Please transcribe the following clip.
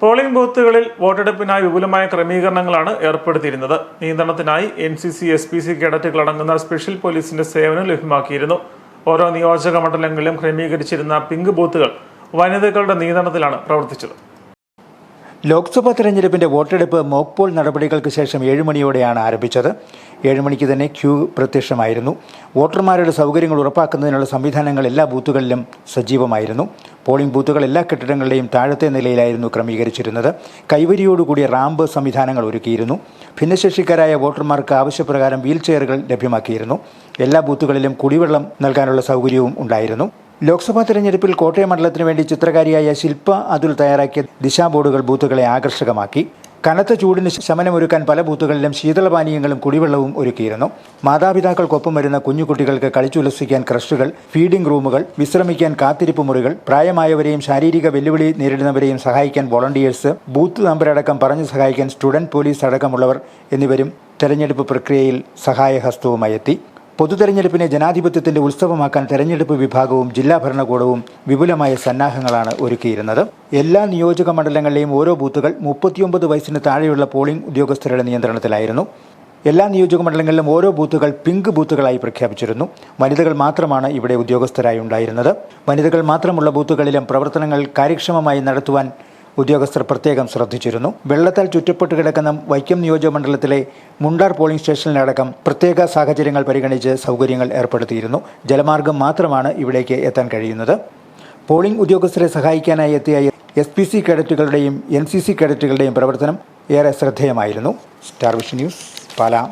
Polling ബൂത്തുകളിൽ വോട്ടെടുപ്പിനായി വിപുലമായ ക്രമീകരണങ്ങളാണ് ഏർപ്പെടുത്തിയിരുന്നത്. നിയന്ത്രണത്തിനായി N C C S P C കേഡറ്റുകൾ അടങ്ങുന്ന സ്പെഷ്യൽ പോലീസിന്റെ സേവനം ലഭ്യമാക്കിയിരുന്നു. ഓരോ നിയോജക മണ്ഡലങ്ങളിലും ക്രമീകരിച്ചിരുന്ന പിങ്ക് ബൂത്തുകൾ വനിതകളുടെ നിയന്ത്രണത്തിലാണ് പ്രവർത്തിച്ചത്. ലോക്സഭാ തെരഞ്ഞെടുപ്പിന്റെ വോട്ടെടുപ്പ് മോക്ക് പോൾ നടപടികൾക്ക് ശേഷം ഏഴുമണിയോടെയാണ് ആരംഭിച്ചത്. ഏഴുമണിക്ക് തന്നെ ക്യൂ പ്രത്യക്ഷമായിരുന്നു. വോട്ടർമാരുടെ സൗകര്യങ്ങൾ ഉറപ്പാക്കുന്നതിനുള്ള സംവിധാനങ്ങൾ എല്ലാ ബൂത്തുകളിലും സജീവമായിരുന്നു. പോളിംഗ് ബൂത്തുകൾ എല്ലാ കെട്ടിടങ്ങളുടെയും താഴത്തെ നിലയിലായിരുന്നു ക്രമീകരിച്ചിരുന്നത്. കൈവരിയോടുകൂടിയ റാമ്പ് സംവിധാനങ്ങൾ ഒരുക്കിയിരുന്നു. ഭിന്നശേഷിക്കാരായ വോട്ടർമാർക്ക് ആവശ്യപ്രകാരം വീൽ ചെയറുകൾ ലഭ്യമാക്കിയിരുന്നു. എല്ലാ ബൂത്തുകളിലും കുടിവെള്ളം നൽകാനുള്ള സൗകര്യവും ഉണ്ടായിരുന്നു. ലോക്സഭാ തെരഞ്ഞെടുപ്പിൽ കോട്ടയം മണ്ഡലത്തിന് വേണ്ടി ചിത്രകാരിയായ ശില്പ അതുൽ തയ്യാറാക്കിയ ദിശാബോർഡുകൾ ബൂത്തുകളെ ആകർഷകമാക്കി. കനത്ത ചൂടിന് ശമനമൊരുക്കാൻ പല ബൂത്തുകളിലും ശീതളപാനീയങ്ങളും കുടിവെള്ളവും ഒരുക്കിയിരുന്നു. മാതാപിതാക്കൾക്കൊപ്പം വരുന്ന കുഞ്ഞുകുട്ടികൾക്ക് കളിച്ചുല്ലസിക്കാൻ ക്രഷുകൾ ഫീഡിംഗ് റൂമുകൾ വിശ്രമിക്കാൻ കാത്തിരിപ്പ് മുറികൾ പ്രായമായവരെയും ശാരീരിക വെല്ലുവിളി നേരിടുന്നവരെയും സഹായിക്കാൻ വോളണ്ടിയേഴ്സ് ബൂത്ത് നമ്പരടക്കം പറഞ്ഞു സഹായിക്കാൻ സ്റ്റുഡന്റ് പോലീസ് അടക്കമുള്ളവർ എന്നിവരും തെരഞ്ഞെടുപ്പ് പ്രക്രിയയിൽ സഹായഹസ്തവുമായി എത്തി പൊതുതെരഞ്ഞെടുപ്പിനെ ജനാധിപത്യത്തിന്റെ ഉത്സവമാക്കാൻ തെരഞ്ഞെടുപ്പ് വിഭാഗവും ജില്ലാ ഭരണകൂടവും വിപുലമായ സന്നാഹങ്ങളാണ് ഒരുക്കിയിരുന്നത്. എല്ലാ നിയോജക മണ്ഡലങ്ങളിലെയും ഓരോ ബൂത്തുകൾ മുപ്പത്തിയൊമ്പത് വയസ്സിന് താഴെയുള്ള പോളിംഗ് ഉദ്യോഗസ്ഥരുടെ നിയന്ത്രണത്തിലായിരുന്നു. എല്ലാ നിയോജക മണ്ഡലങ്ങളിലും ഓരോ ബൂത്തുകൾ പിങ്ക് ബൂത്തുകളായി പ്രഖ്യാപിച്ചിരുന്നു. വനിതകൾ മാത്രമാണ് ഇവിടെ ഉദ്യോഗസ്ഥരായി ഉണ്ടായിരുന്നത്. വനിതകൾ മാത്രമുള്ള ബൂത്തുകളിലും പ്രവർത്തനങ്ങൾ കാര്യക്ഷമമായി നടത്തുവാൻ ഉദ്യോഗസ്ഥർ പ്രത്യേകം ശ്രദ്ധിച്ചിരുന്നു. വെള്ളത്താൽ ചുറ്റപ്പെട്ട് കിടക്കുന്ന വൈക്കം നിയോജകമണ്ഡലത്തിലെ മുണ്ടാർ പോളിംഗ് സ്റ്റേഷനിലടക്കം പ്രത്യേക സാഹചര്യങ്ങൾ പരിഗണിച്ച് സൗകര്യങ്ങൾ ഏർപ്പെടുത്തിയിരുന്നു. ജലമാർഗം മാത്രമാണ് ഇവിടേക്ക് എത്താൻ കഴിയുന്നത്. പോളിംഗ് ഉദ്യോഗസ്ഥരെ സഹായിക്കാനായി എത്തിയ എസ് പി സി കേഡറ്റുകളുടെയും എൻ സി സി കേഡറ്റുകളുടെയും പ്രവർത്തനം ഏറെ ശ്രദ്ധേയമായിരുന്നു. Star Vision News Pala.